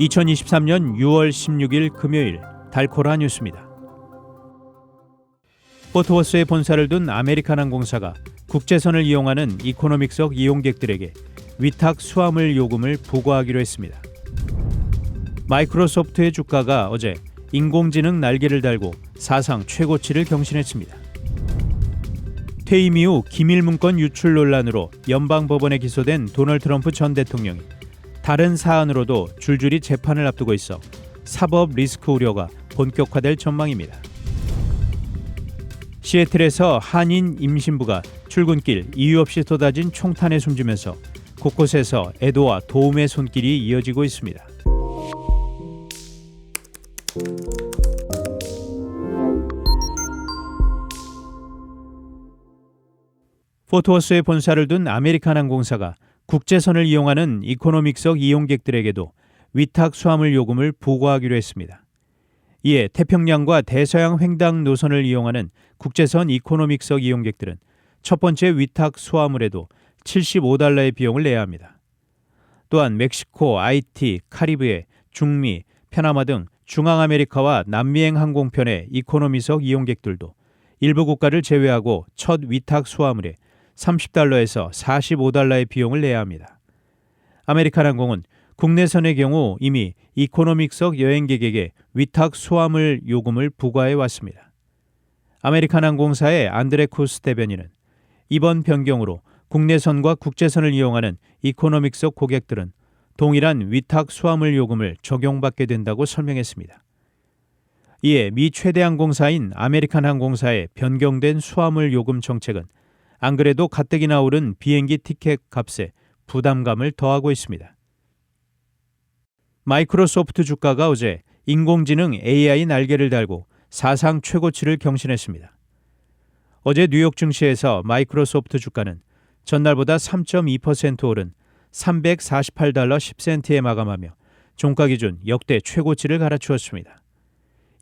2023년 6월 16일 금요일 달코라 뉴스입니다. 포트워스에 본사를 둔 아메리칸 항공사가 국제선을 이용하는 이코노믹석 이용객들에게 위탁 수화물 요금을 부과하기로 했습니다. 마이크로소프트의 주가가 어제 인공지능 날개를 달고 사상 최고치를 경신했습니다. 퇴임 이후 기밀 문건 유출 논란으로 연방 법원에 기소된 도널드 트럼프 전 대통령이 다른 사안으로도 줄줄이 재판을 앞두고 있어 사법 리스크 우려가 본격화될 전망입니다. 시애틀에서 한인 임신부가 출근길 이유 없이 쏟아진 총탄에 숨지면서 곳곳에서 애도와 도움의 손길이 이어지고 있습니다. 포트워스에 본사를 둔 아메리칸 항공사가 국제선을 이용하는 이코노믹석 이용객들에게도 위탁 수화물 요금을 부과하기로 했습니다. 이에 태평양과 대서양 횡단 노선을 이용하는 국제선 이코노믹석 이용객들은 첫 번째 위탁 수화물에도 75달러의 비용을 내야 합니다. 또한 멕시코, 아이티, 카리브해, 중미, 페나마 등 중앙아메리카와 남미행 항공편의 이코노미석 이용객들도 일부 국가를 제외하고 첫 위탁 수화물에 30달러에서 45달러의 비용을 내야 합니다. 아메리칸 항공은 국내선의 경우 이미 이코노믹석 여행객에게 위탁 수화물 요금을 부과해 왔습니다. 아메리칸 항공사의 안드레 쿠스 대변인은 이번 변경으로 국내선과 국제선을 이용하는 이코노믹석 고객들은 동일한 위탁 수화물 요금을 적용받게 된다고 설명했습니다. 이에 미 최대 항공사인 아메리칸 항공사의 변경된 수화물 요금 정책은 안 그래도 가뜩이나 오른 비행기 티켓 값에 부담감을 더하고 있습니다. 마이크로소프트 주가가 어제 인공지능 AI 날개를 달고 사상 최고치를 경신했습니다. 어제 뉴욕 증시에서 마이크로소프트 주가는 전날보다 3.2% 오른 348달러 10센트에 마감하며 종가 기준 역대 최고치를 갈아치웠습니다.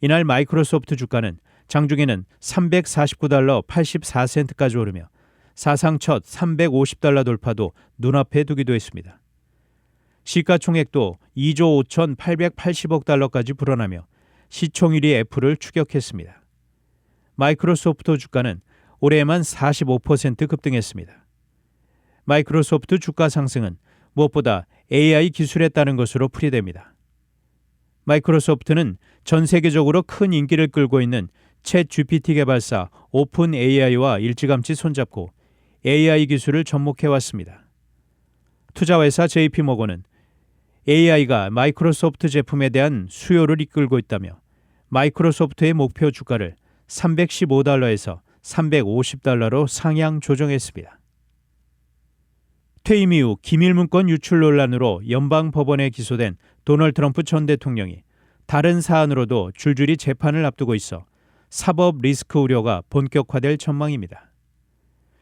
이날 마이크로소프트 주가는 장중에는 349달러 84센트까지 오르며 사상 첫 350달러 돌파도 눈앞에 두기도 했습니다. 시가총액도 2조 5,880억 달러까지 불어나며 시총일위 애플을 추격했습니다. 마이크로소프트 주가는 올해에만 45% 급등했습니다. 마이크로소프트 주가 상승은 무엇보다 AI 기술에 따른 것으로 풀이됩니다. 마이크로소프트는 전 세계적으로 큰 인기를 끌고 있는 챗 GPT 개발사 오픈 AI와 일찌감치 손잡고 AI 기술을 접목해 왔습니다. 투자회사 JP모건은 AI가 마이크로소프트 제품에 대한 수요를 이끌고 있다며 마이크로소프트의 목표 주가를 315달러에서 350달러로 상향 조정했습니다. 퇴임 이후 기밀 문건 유출 논란으로 연방 법원에 기소된 도널드 트럼프 전 대통령이 다른 사안으로도 줄줄이 재판을 앞두고 있어 사법 리스크 우려가 본격화될 전망입니다.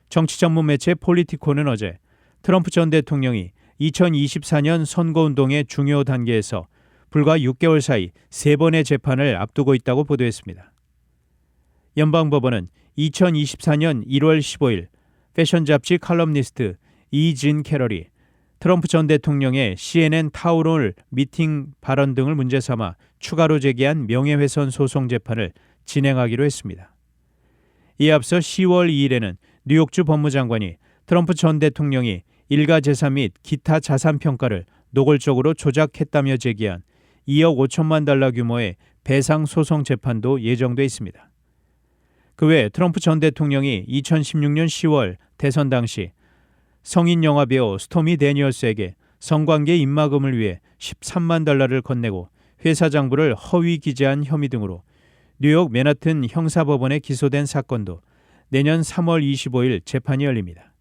정치 전문 매체 폴리티코는 어제 트럼프 전 대통령이 2024년 선거운동의 중요 단계에서 불과 6개월 사이 세 번의 재판을 앞두고 있다고 보도했습니다. 연방법원은 2024년 1월 15일 패션 잡지 칼럼니스트 이진 캐럴이 트럼프 전 대통령의 CNN 타우롤 미팅 발언 등을 문제 삼아 추가로 제기한 명예훼손 소송 재판을 진행하기로 했습니다. 이에 앞서 10월 2일에는 뉴욕주 법무장관이 트럼프 전 대통령이 일가 재산 및 기타 자산 평가를 노골적으로 조작했다며 제기한 2억 5천만 달러 규모의 배상 소송 재판도 예정돼 있습니다. 그 외 트럼프 전 대통령이 2016년 10월 대선 당시 성인 영화 배우 스토미 데니얼스에게 성관계 입막음을 위해 13만 달러를 건네고 회사 장부를 허위 기재한 혐의 등으로 뉴욕 맨하튼 형사법원에 기소된 사건도 내년 3월 25일 재판이 열립니다.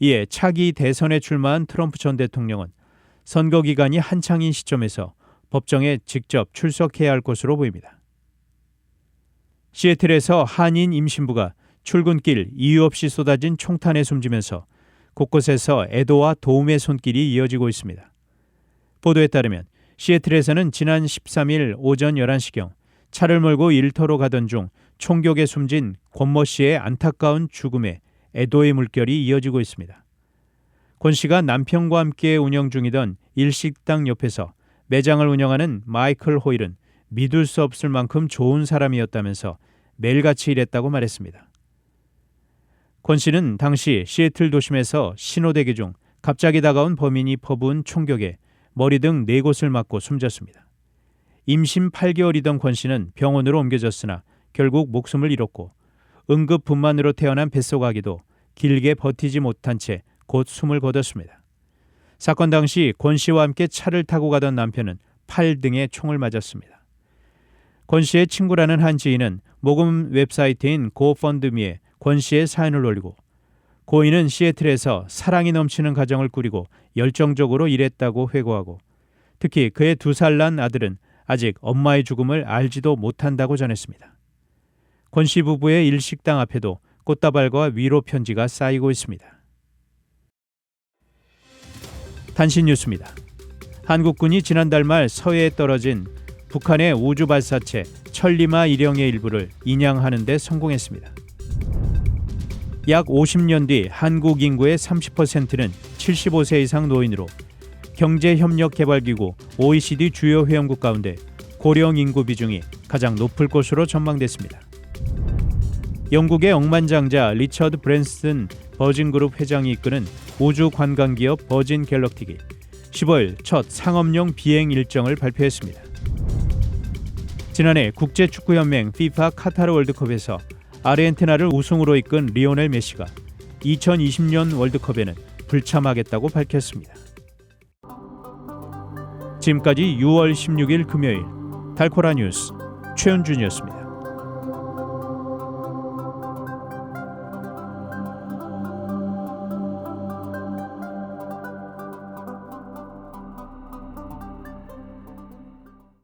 이에 차기 대선에 출마한 트럼프 전 대통령은 선거 기간이 한창인 시점에서 법정에 직접 출석해야 할 것으로 보입니다. 시애틀에서 한인 임신부가 출근길 이유 없이 쏟아진 총탄에 숨지면서 곳곳에서 애도와 도움의 손길이 이어지고 있습니다. 보도에 따르면 시애틀에서는 지난 13일 오전 11시경 차를 몰고 일터로 가던 중 총격에 숨진 권모 씨의 안타까운 죽음에 애도의 물결이 이어지고 있습니다. 권 씨가 남편과 함께 운영 중이던 일식당 옆에서 매장을 운영하는 마이클 호일은 믿을 수 없을 만큼 좋은 사람이었다면서 매일같이 일했다고 말했습니다. 권 씨는 당시 시애틀 도심에서 신호대기 중 갑자기 다가온 범인이 퍼부은 총격에 머리 등 네 곳을 맞고 숨졌습니다. 임신 8개월이던 권 씨는 병원으로 옮겨졌으나 결국 목숨을 잃었고 응급 분만으로 태어난 뱃속 아기도 길게 버티지 못한 채 곧 숨을 거뒀습니다. 사건 당시 권 씨와 함께 차를 타고 가던 남편은 팔 등에 총을 맞았습니다. 권 씨의 친구라는 한 지인은 모금 웹사이트인 고펀드미에 권 씨의 사연을 올리고 고인은 시애틀에서 사랑이 넘치는 가정을 꾸리고 열정적으로 일했다고 회고하고 특히 그의 두 살 난 아들은 아직 엄마의 죽음을 알지도 못한다고 전했습니다. 권 씨 부부의 일식당 앞에도 꽃다발과 위로 편지가 쌓이고 있습니다. 단신 뉴스입니다. 한국군이 지난달 말 서해에 떨어진 북한의 우주 발사체 천리마 일형의 일부를 인양하는 데 성공했습니다. 약 50년 뒤 한국 인구의 30%는 75세 이상 노인으로 경제협력개발기구 OECD 주요 회원국 가운데 고령 인구 비중이 가장 높을 것으로 전망됐습니다. 영국의 억만장자 리처드 브랜슨 버진그룹 회장이 이끄는 우주 관광 기업 버진 갤럭틱이 15일 첫 상업용 비행 일정을 발표했습니다. 지난해 국제축구연맹 FIFA 카타르 월드컵에서 아르헨티나를 우승으로 이끈 리오넬 메시가 2020년 월드컵에는 불참하겠다고 밝혔습니다. 지금까지 6월 16일 금요일 달코라 뉴스 최현준이었습니다.